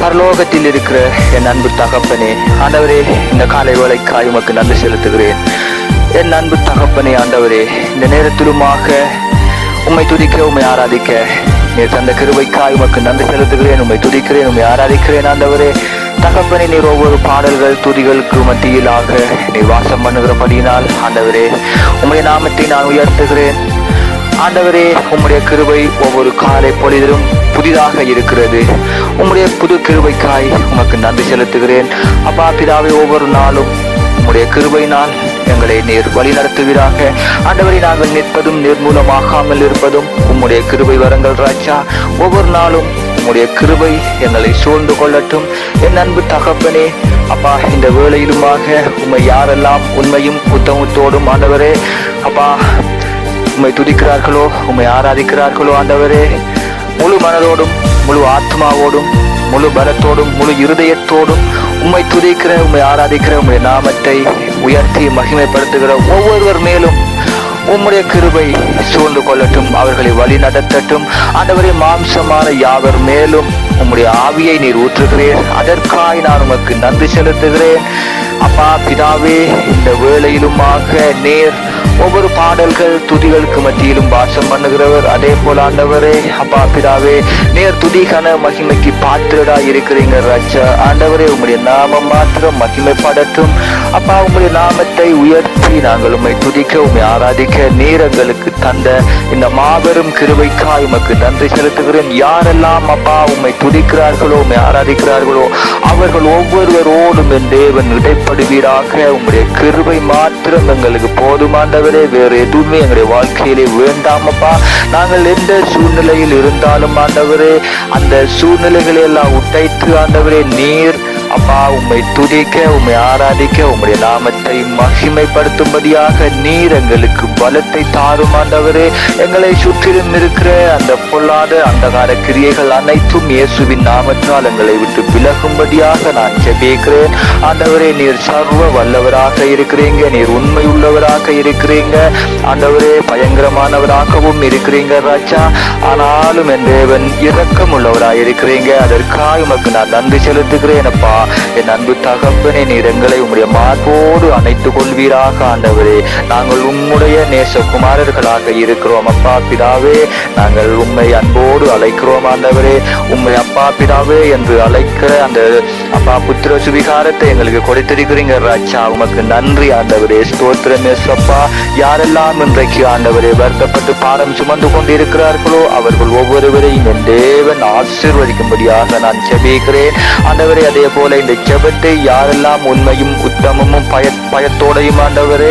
பரலோகத்தில் இருக்கிற என் அன்பு தகப்பனே ஆண்டவரே இந்த காலை வேலைக்காய் உமக்கு நன்றி செலுத்துகிறேன். என் அன்பு தகப்பனே ஆண்டவரே இந்த நேரத்திலுமாக உம்மை துதிக்க உம்மை ஆராதிக்க. நீர் தந்த கிருவைக்காய் உமக்கு நன்றி செலுத்துகிறேன் உம்மை துதிக்கிறேன் உண்மை ஆராதிக்கிறேன் ஆண்டவரே. தகப்பனை நீர் ஒவ்வொரு பாடல்கள் துதிகளுக்கு மத்தியிலாக நீர் வாசம் பண்ணுகிறபடியினால் ஆண்டவரே உம்முடைய நாமத்தை நான் உயர்த்துகிறேன். ஆண்டவரே உம்முடைய கிருபை ஒவ்வொரு காலை பொழுதிலும் புதிதாக இருக்கிறது. உம்முடைய புது கிருபைக்காய் உமக்கு நன்றி செலுத்துகிறேன். அப்பா பிதாவை ஒவ்வொரு நாளும் உம்முடைய கிருபையினால் எங்களை நீர் வழி நடத்துவீராக. ஆண்டவரை நாங்கள் நிற்பதும் நிர்மூலமாகாமல் இருப்பதும் உம்முடைய கிருபை வரங்கள் ராஜா. ஒவ்வொரு நாளும் உம்முடைய கிருபை எங்களை சூழ்ந்து கொள்ளட்டும். என் அன்பு தகப்பனே அப்பா இந்த வேளையிலுமாக உண்மை யாரெல்லாம் உண்மையும் உத்தமத்தோடும் ஆண்டவரே அப்பா உம்மை துதிக்கிறார்களோ உம்மை ஆராதிக்கிறார்களோ ஆண்டவரே. முழு மனதோடும் முழு ஆத்மாவோடும் முழு பலத்தோடும் முழு இருதயத்தோடும் உம்மை துதிக்கிற உம்மை ஆராதிக்கிற உம்முடைய நாமத்தை உயர்த்தி மகிமைப்படுத்துகிற ஒவ்வொருவர் மேலும் உம்முடைய கிருபை சூழ்ந்து கொள்ளட்டும் அவர்களை வழி நடத்தட்டும். ஆண்டவரே மாம்சமான யாவர் மேலும் உம்முடைய ஆவியை நீர் ஊற்றுகிறேன் அதற்காய் நான் உமக்கு நன்றி செலுத்துகிறேன். அப்பா பிதாவே இந்த வேளையிலுமாக நேர் ஒவ்வொரு பாடல்கள் துதிகளுக்கு மத்தியிலும் வாசம் பண்ணுகிறவர். அதே போல ஆண்டவரே அப்பா பிதாவே நேர் துதிக்கான மகிமைக்கு பாத்திரடா இருக்கிறீங்க ராஜா. ஆண்டவரே உங்களுடைய நாமம் மாத்திரம் மகிமைப்படட்டும். அப்பா உங்களுடைய நாமத்தை உயர்த்தி நாங்கள் உம்மை துதிக்க உண்மை ஆராதிக்க நேரங்களுக்கு தந்த இந்த மாபெரும் கிருவைக்காய் உமக்கு நன்றி செலுத்துகிறேன். யாரெல்லாம் அப்பா உம்மை துதிக்கிறார்களோ உம்மை ஆராதிக்கிறார்களோ அவர்கள் ஒவ்வொருவரோடும் என் தேவன் இடைப்படுவீராக உங்களுடைய கிருபை மாத்திரம் எங்களுக்கு போதுமாண்டவரே வேறு எதுவுமே எங்களுடைய வாழ்க்கையிலே வேண்டாமப்பா நாங்கள் எந்த சூழ்நிலையில் இருந்தாலும் ஆண்டவரே அந்த சூழ்நிலைகளை எல்லாம் உடைத்து ஆண்டவரே நீர் அப்பா உம்மை துதிக்க உம்மை ஆராதிக்க உம்முடைய நாமத்தை மகிமைப்படுத்தும்படியாக நீர் எங்களுக்கு பலத்தை தாரும் ஆண்டவரே. எங்களை சுற்றிலும் இருக்கிற அந்த பொல்லாத அந்தகார கிரியைகள் அனைத்தும் இயேசுவின் நாமத்தால் எங்களை விட்டு விலகும்படியாக நான் ஜெபிக்கிறேன். ஆண்டவரே நீர் சர்வ வல்லவராக இருக்கிறீங்க நீர் உண்மை உள்ளவராக இருக்கிறீங்க. ஆண்டவரே பயங்கரமானவராகவும் இருக்கிறீங்க ராஜா. ஆனாலும் என் தேவன் இரக்கம் உள்ளவராக இருக்கிறீங்க. அதற்காக உமக்கு நான் நன்றி செலுத்துகிறேன் அப்பா. என் அன்பு தகப்பனே நீர் எங்களை உம்முடைய மார்போடு அணைத்துக் கொள்வீராக ஆண்டவரே. நாங்கள் உம்முடைய நேசகுமாரர்களாக இருக்கிறோம் அப்பா பிதாவே. நாங்கள் உம்மை அன்போடு அழைக்கிறோம் ஆண்டவரே. உம்மை அப்பா பிதாவே என்று அழைக்கிற அந்த அப்பா புத்திர சுவிகாரத்தை எங்களுக்கு கொடுத்திருக்கிறீங்க ராஜா. உமக்கு நன்றி ஆண்டவரே. ஸ்தோத்திரம் அப்பா யாரெல்லாம் இன்றைக்கு ஆண்டவரே வருத்தப்பட்டு பாடம் சுமந்து கொண்டிருக்கிறார்களோ அவர்கள் ஒவ்வொருவரையும் என் தேவன் ஆசீர்வதிக்கும்படியாக நான் செபிக்கிறேன் ஆண்டவரே அதே போல இந்த ஜெபத்தை யாரெல்லாம் உண்மையும் உத்தமமும் பய பயத்தோடையும் ஆண்டவரே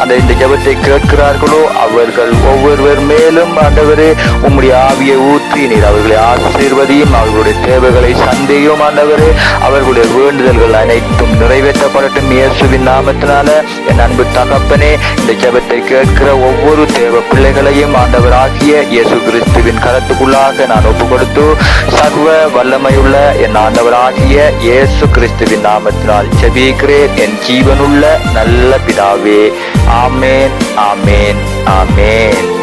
அந்த இந்த ஜெபத்தை கேட்கிறார்களோ அவர்கள் ஒவ்வொருவர் மேலும் ஆண்டவரே உம்முடைய ஆவியை ஊற்றி நீர் அவர்களை ஆசீர்வதியும் அவர்களுடைய தேவைகளை சந்தையும் ஆண்டவரே அவர்களுடைய வேண்டுதல்கள் அனைத்தும் நிறைவேற்றப்படட்டும் இயேசுவின் நாமத்தினால. என் அன்பு தகப்பனே இந்த ஜெபத்தை கேட்கிற ஒவ்வொரு தேவ பிள்ளைகளையும் ஆண்டவராகிய இயேசு கிறிஸ்துவின் கரத்துக்குள்ளாக நான் ஒப்பு கொடுத்து சர்வ வல்லமையுள்ள என் ஆண்டவராகிய இயேசு இயேசு கிறிஸ்துவின் நாமத்தினால் ஜெபிக்கிறேன். என் ஜீவனுள்ள நல்ல பிதாவே. ஆமேன் ஆமேன் ஆமேன்.